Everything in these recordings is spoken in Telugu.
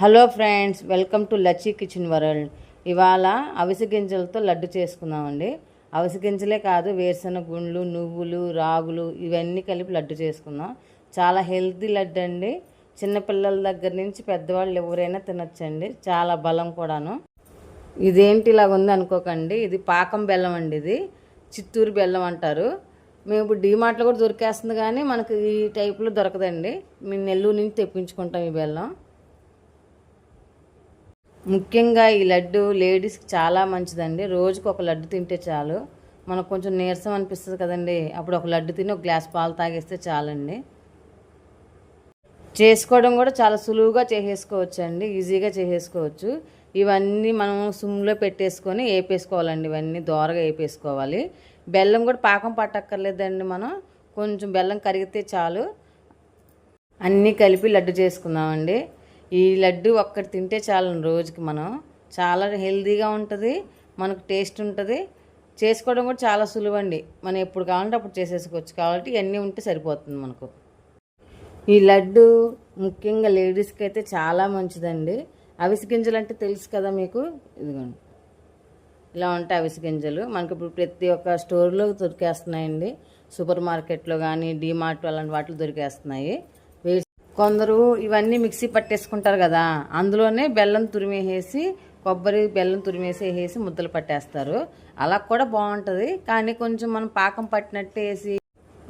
Hello friends welcome to Lacchi kitchen world. ఇవాళ అవిసె గింజలతో లడ్డు చేసుకుందామండి. అవిసె గింజలే కాదు వేరుశెనగ గుండ్లు నువ్వులు రాగులు ఇవన్నీ కలిపి లడ్డు చేసుకుందాం. చాలా హెల్తీ లడ్డు అండి. చిన్నపిల్లల దగ్గర నుంచి పెద్దవాళ్ళు ఎవరైనా తినొచ్చండి. చాలా బలం కూడాను. ఇదేంటి ఇలాగ ఉంది అనుకోకండి. ఇది పాకం బెల్లం అండి ఇది. చిత్తూరు బెల్లం అంటారు. మేము ఇప్పుడు డీమార్ట్లో కూడా దొరికేస్తుంది కానీ మనకి ఈ టైప్లో దొరకదండి. మేము నెల్లూరు నుంచి తెప్పించుకుంటాం ఈ బెల్లం. ముఖ్యంగా ఈ లడ్డు లేడీస్కి చాలా మంచిదండి. రోజుకు ఒక లడ్డు తింటే చాలు. మనకు కొంచెం నీరసం అనిపిస్తుంది కదండి. అప్పుడు ఒక లడ్డు తిని ఒక గ్లాస్ పాలు తాగేస్తే చాలండి. చేసుకోవడం కూడా చాలా సులువుగా చేసేసుకోవచ్చు అండి ఈజీగా చేసేసుకోవచ్చు. ఇవన్నీ మనం సుమ్లో పెట్టేసుకొని వేపేసుకోవాలండి ఇవన్నీ దోరగా వేపేసుకోవాలి బెల్లం కూడా పాకం పట్టక్కర్లేదండి మనం. కొంచెం బెల్లం కరిగితే చాలు. అన్నీ కలిపి లడ్డు చేసుకుందామండి. ఈ లడ్డు ఒక్కటి తింటే చాలు రోజుకి మనం. చాలా హెల్తీగా ఉంటుంది మనకు టేస్ట్ ఉంటుంది. చేసుకోవడం కూడా చాలా సులువండి. మనం ఎప్పుడు కావాలంటే అప్పుడు చేసేసుకోవచ్చు. కాబట్టి ఇవన్నీ ఉంటే సరిపోతుంది మనకు. ఈ లడ్డు ముఖ్యంగా లేడీస్కి అయితే చాలా మంచిదండి. అవిసి గింజలు అంటే తెలుసు కదా మీకు? ఇదిగోండి. ఇలా ఉంటాయి అవిసి గింజలు. మనకి ఇప్పుడు ప్రతి ఒక్క స్టోర్లో దొరికేస్తున్నాయండి. సూపర్ మార్కెట్లో కానీ డీమార్ట్ అలాంటి వాటిలో దొరికేస్తున్నాయి. కొందరు ఇవన్నీ మిక్సీ పట్టేసుకుంటారు కదా అందులోనే బెల్లం తురిమేసేసి కొబ్బరి బెల్లం తురిమేసి వేసి ముద్దలు పట్టేస్తారు. అలా కూడా బాగుంటుంది. కానీ కొంచెం మనం పాకం పట్టినట్టు వేసి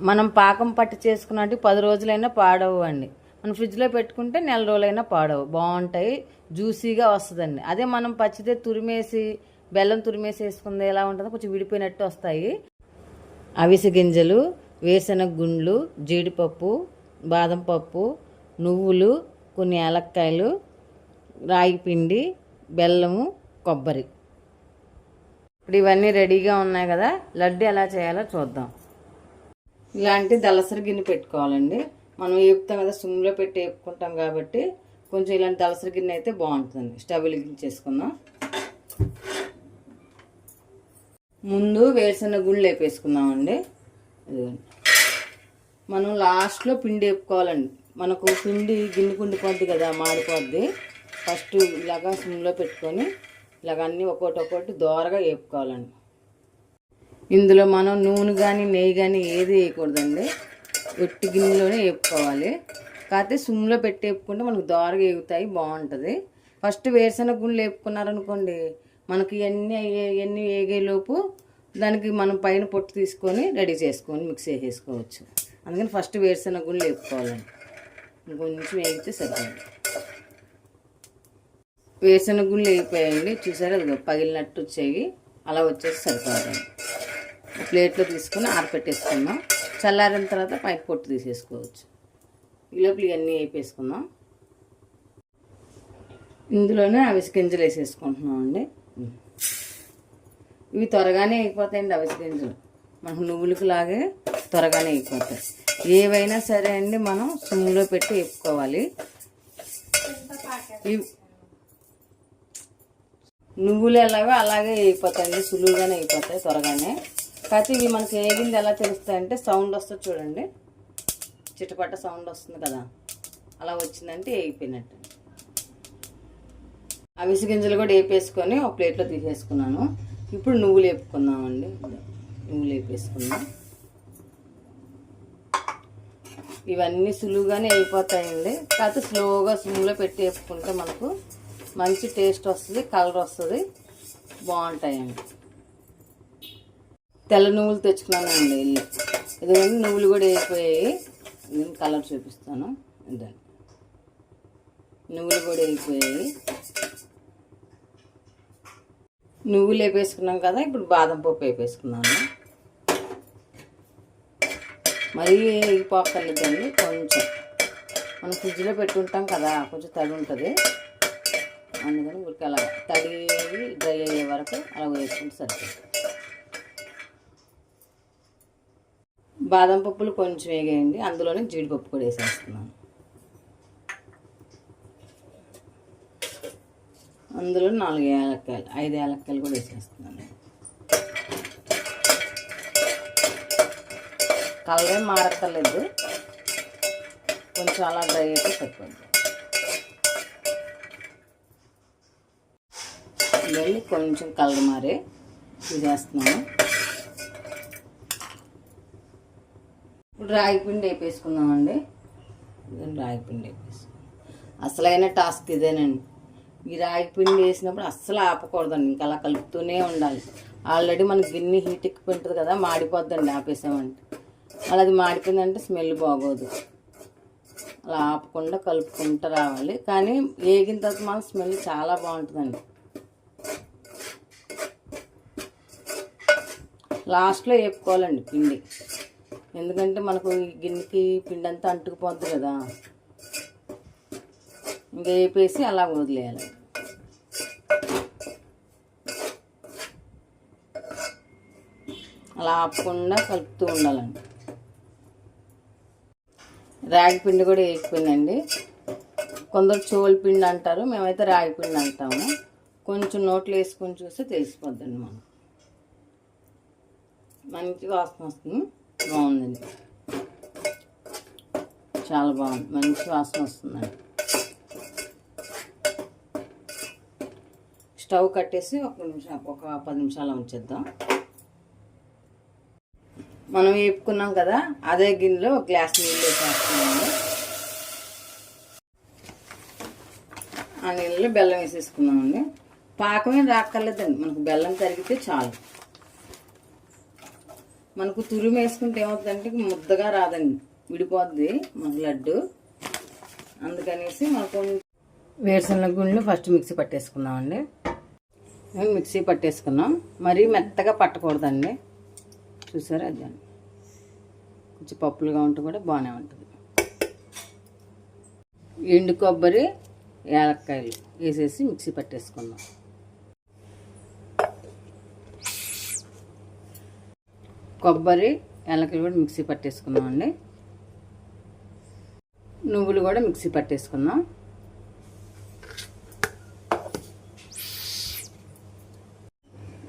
మనం పాకం పట్టి చేసుకున్నట్టు పది రోజులైనా పాడవు అండి. మనం ఫ్రిడ్జ్లో పెట్టుకుంటే నెల రోజులైనా పాడవు. బాగుంటాయి. జ్యూసీగా వస్తుందండి. అదే మనం పచ్చిదే తురిమేసి బెల్లం తురిమేసి వేసుకుంది ఎలా ఉంటుందో కొంచెం విడిపోయినట్టు వస్తాయి. అవిసె గింజలు వేరుశనగ గుండ్లు జీడిపప్పు బాదం పప్పు నువ్వులు కొన్ని ఏలక్కాయలు రాగి పిండి బెల్లము కొబ్బరి. ఇప్పుడు ఇవన్నీ రెడీగా ఉన్నాయి కదా లడ్డు ఎలా చేయాలో చూద్దాం. ఇలాంటి దళసరి గిన్నె పెట్టుకోవాలండి. మనం వేపుతాం కదా సుమ్లో పెట్టి వేపుకుంటాం కాబట్టి కొంచెం ఇలాంటి దళసరి గిన్నె అయితే బాగుంటుంది స్టవ్ వెలిగించేసుకుందాం. ముందు వేరుశనగ గుళ్ళు వేపేసుకుందామండి మనం లాస్ట్లో పిండి వేపుకోవాలండి మనకు పిండి గిన్నె కుండిపోద్ది కదా మాడిపోద్ది. ఫస్ట్ ఇలాగా సిమ్లో పెట్టుకొని ఇలాగ అన్నీ ఒకటి ఒక్కోటి దోరగా వేపుకోవాలండి. ఇందులో మనం నూనె కానీ నెయ్యి కానీ ఏది వేయకూడదండి. ఒట్టి గిన్నెలోనే వేపుకోవాలి. కాకపోతే సిమ్లో పెట్టి వేపుకుంటే మనకు దోరగా వేగుతాయి బాగుంటుంది. ఫస్ట్ వేరుశనగ గుండెలు వేపుకున్నారనుకోండి మనకి ఇవన్నీ అయ్యే- ఇవన్నీ వేగేలోపు దానికి మనం పైన పొట్టు తీసుకొని రెడీ చేసుకొని మిక్స్ చేసేసుకోవచ్చు. అందుకని ఫస్ట్ వేరుశనగ గుండెలు వేపుకోవాలండి. ఇంకొంచెం వేగితే సరిపోయింది. వేసిన గుళ్ళు వేగిపోయాయండి చూసారా? అది పగిలినట్టు వచ్చేవి. అలా వచ్చేసి సరిపోతుంది ప్లేట్లో తీసుకొని ఆరపెట్టేసుకుందాం. చల్లారిన తర్వాత పైపు పొట్టు తీసేసుకోవచ్చు. ఈ లోపల ఇవన్నీ వేపేసుకుందాం ఇందులోనే అవిసె గింజలు వేసేసుకుంటున్నాం అండి ఇవి త్వరగానే అయిపోతాయండి అవిసె గింజలు. మనకు నువ్వులకు లాగే త్వరగానే అయిపోతాయి. ఏవైనా సరే అండి మనం సుమ్ములో పెట్టి వేపుకోవాలి. నువ్వులు ఎలాగో అలాగే అయిపోతాయండి సులువుగానే అయిపోతాయి త్వరగానే. కాకపోతే ఇవి మనకి వేగింది ఎలా తెలుస్తాయంటే సౌండ్ వస్తుంది చూడండి. చిటపట సౌండ్ వస్తుంది కదా. అలా వచ్చిందంటే వేగిపోయినట్టు. అవిసి గింజలు కూడా వేపేసుకొని ఒక ప్లేట్లో తీసేసుకున్నాను. ఇప్పుడు నువ్వులు వేపుకుందామండి. నువ్వులు వేపేసుకుందాం. ఇవన్నీ సులువుగానే అయిపోతాయండి. కాకపోతే స్లోగా సిమ్లో పెట్టి వేపుకుంటే మనకు మంచి టేస్ట్ వస్తుంది కలర్ వస్తుంది. బాగుంటాయండి. తెల్ల నువ్వులు తెచ్చుకున్నానండి ఇల్లు. ఇదిగోండి నువ్వులు కూడా వేయిపోయాయి నేను కలర్ చూపిస్తాను. ఇదండి నువ్వులు కూడా వేయిపోయాయి నువ్వులు వేపేసుకున్నాం కదా ఇప్పుడు బాదం పప్పు వేపేసుకున్నాను. మరీ వేగిపోక్కర్లేదండి కొంచెం మనం ఫ్రిడ్జ్లో పెట్టుకుంటాం కదా కొంచెం తడి ఉంటుంది. అందుకని ఊరికి అలా తడి డ్రై అయ్యే వరకు అలా వేసుకుంటే సరిపోతుంది. బాదం పప్పులు కొంచెం వేగేయండి అందులోనే జీడిపప్పు కూడా వేసేస్తున్నాను. అందులో నాలుగు ఏలక్కాయలు ఐదు ఏలక్కాయలు కూడా వేసేస్తున్నాను. కలరే ఏం మారక్కర్లేదు. కొంచెం అలా డ్రై అయితే సరిపోయింది. ఇవన్నీ కొంచెం కలర్ మారే వేస్తున్నాను ఇప్పుడు రాగి పిండి వేపేసుకుందామండి. రాగి పిండి వేపేసుకుందాం. అసలైన టాస్క్ ఇదేనండి. ఈ రాగి పిండి వేసినప్పుడు అస్సలు ఆపకూడదండి ఇంకా అలా కలుపుతూనే ఉండాలి. ఆల్రెడీ మనకి గిన్నె హీట్ ఎక్కిపోయింటుంది కదా మాడిపోద్దండి ఆపేసామంటే. అలా అది మాడిపోయిందంటే స్మెల్ బాగోదు. అలా ఆపకుండా కలుపుకుంటూ రావాలి. కానీ వేగిన తర్వాత మన స్మెల్ చాలా బాగుంటుందండి. లాస్ట్లో వేపుకోవాలండి పిండి. ఎందుకంటే మనకు ఈ గిన్నెకి పిండి అంతా అంటుకుపోద్ది కదా. ఇంకా వేపేసి అలా వదిలేయాలి. అలా ఆపకుండా కలుపుతూ ఉండాలండి. రాగి పిండి కూడా వేగిపోయిందండి కొందరు చోళ పిండి అంటారు మేమైతే రాగి పిండి అంటాము. కొంచెం నోట్లు వేసుకొని చూస్తే తెలిసిపోద్దండి మనం మంచి వాసన వస్తుంది బాగుందండి. చాలా బాగుంది మంచి వాసన వస్తుందండి. స్టవ్ కట్టేసి ఒక నిమిషం ఒక పది నిమిషాలు ఉంచేద్దాం. మనం వేపుకున్నాం కదా అదే గిన్నెలో ఒక గ్లాస్ నీళ్ళు వేసేస్తున్నాము ఆ నీళ్ళలో బెల్లం వేసేసుకున్నామండి. పాకమే రాక్కర్లేదండి మనకు బెల్లం తరిగితే చాలు. మనకు తురుము వేసుకుంటే ఏమవుతుందంటే ముద్దగా రాదండి విడిపోద్ది మన లడ్డు. అందుకనేసి మనకు వేరుశనగ గుండ్లు ఫస్ట్ మిక్సీ పట్టేసుకున్నామండి. మేము మిక్సీ పట్టేసుకున్నాం మరీ మెత్తగా పట్టకూడదండి. చూసారా? అది కొంచెం పప్పులుగా ఉంటే కూడా బాగానే ఉంటుంది. ఎండు కొబ్బరి యాలక్కాయలు వేసేసి మిక్సీ పట్టేసుకుందాం. కొబ్బరి యాలక్కాయలు కూడా మిక్సీ పట్టేసుకున్నామండి నువ్వులు కూడా మిక్సీ పట్టేసుకున్నాం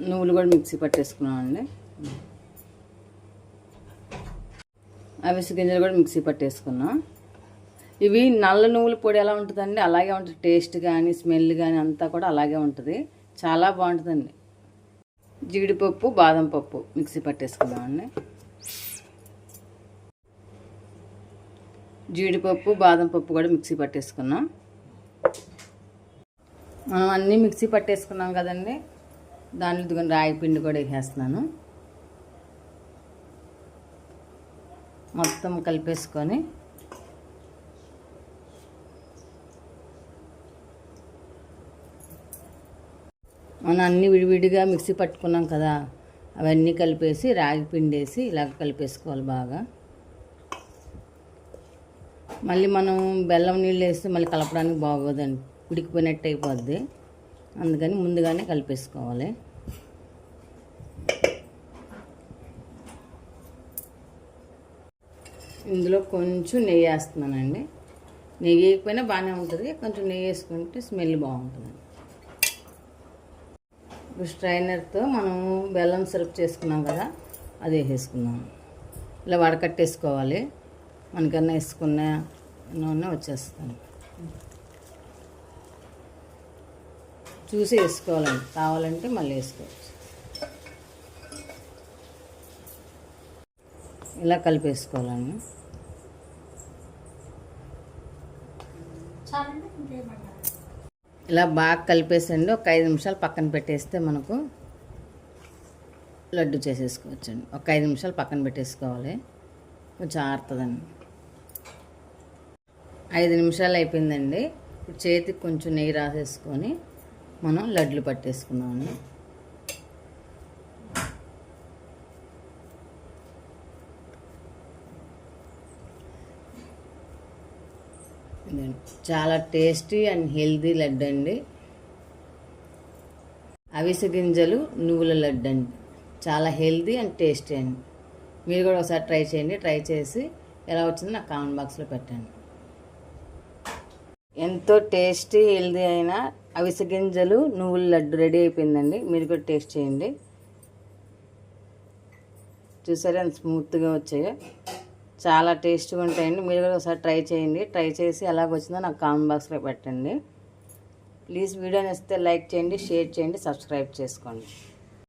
నువ్వులు కూడా మిక్సీ పట్టేసుకున్నామండి. అవిసి గింజలు కూడా మిక్సీ పట్టేసుకున్నాం. ఇవి నల్ల నువ్వుల పొడి ఎలా ఉంటుందండి? అలాగే ఉంటుంది. టేస్ట్ కానీ స్మెల్ కానీ అంతా కూడా అలాగే ఉంటుంది. చాలా బాగుంటుందండి. జీడిపప్పు బాదం పప్పు మిక్సీ పట్టేసుకున్నామండి జీడిపప్పు బాదం పప్పు కూడా మిక్సీ పట్టేసుకున్నాం. మనం అన్నీ మిక్సీ పట్టేసుకున్నాం కదండి. దానిలో ఇదిగోండి రాగి పిండి కూడా వేసేస్తున్నాను. మొత్తం కలిపేసుకొని మనం అన్ని విడివిడిగా మిక్సీ పట్టుకున్నాం కదా అవన్నీ కలిపేసి రాగి పిండి వేసి ఇలాగ కలిపేసుకోవాలి బాగా. మళ్ళీ మనం బెల్లం నీళ్ళు వేస్తే మళ్ళీ కలపడానికి బాగోదండి ఉడికిపోయినట్టు అయిపోద్ది. అందుకని ముందుగానే కలిపేసుకోవాలి. ఇందులో కొంచెం నెయ్యి వేస్తున్నానండి. నెయ్యి వేయకపోయినా బాగానే ఉంటుంది. కొంచెం నెయ్యి వేసుకుంటే స్మెల్ బాగుంటుంది. ఇప్పుడు స్ట్రైనర్తో మనం బెల్లం సిరప్ చేసుకున్నాం కదా అది వేసేసుకున్నాం ఇలా వడకట్టేసుకోవాలి. మనకన్నా వేసుకున్న నూనె వచ్చేస్తాను చూసి వేసుకోవాలండి. కావాలంటే మళ్ళీ వేసుకోవచ్చు. ఇలా కలిపేసుకోవాలండి. ఇలా బాగా కలిపేసండి. ఒక ఐదు నిమిషాలు పక్కన పెట్టేస్తే మనకు లడ్డు చేసేసుకోవచ్చండి. ఒక ఐదు నిమిషాలు పక్కన పెట్టేసుకోవాలి. కొంచెం ఆరుతుందండి. ఐదు నిమిషాలు అయిపోయిందండి. ఇప్పుడు చేతికి కొంచెం నెయ్యి రాసేసుకొని మనం లడ్లు పట్టేసుకుందామండి. చాలా టేస్టీ అండ్ హెల్దీ లడ్డు అండి. అవిసె గింజలు నువ్వుల లడ్డు అండి. చాలా హెల్దీ అండ్ టేస్టీ అండి. మీరు కూడా ఒకసారి ట్రై చేయండి. ట్రై చేసి ఎలా వచ్చిందో నాకు కామెంట్ బాక్స్లో పెట్టండి. ఎంతో టేస్టీ హెల్దీ అయిన అవిసె గింజలు నువ్వుల లడ్డు రెడీ అయిపోయిందండి. మీరు కూడా టేస్ట్ చేయండి. చూసారా ఎంత స్మూత్గా వచ్చాయో. చాలా టేస్ట్గా ఉంటాయండి. మీరు కూడా ఒకసారి ట్రై చేయండి. ట్రై చేసి ఎలాగొచ్చిందో నాకు కామెంట్ బాక్స్లో పెట్టండి. ప్లీజ్ వీడియోని ఇస్తే లైక్ చేయండి షేర్ చేయండి సబ్స్క్రైబ్ చేసుకోండి.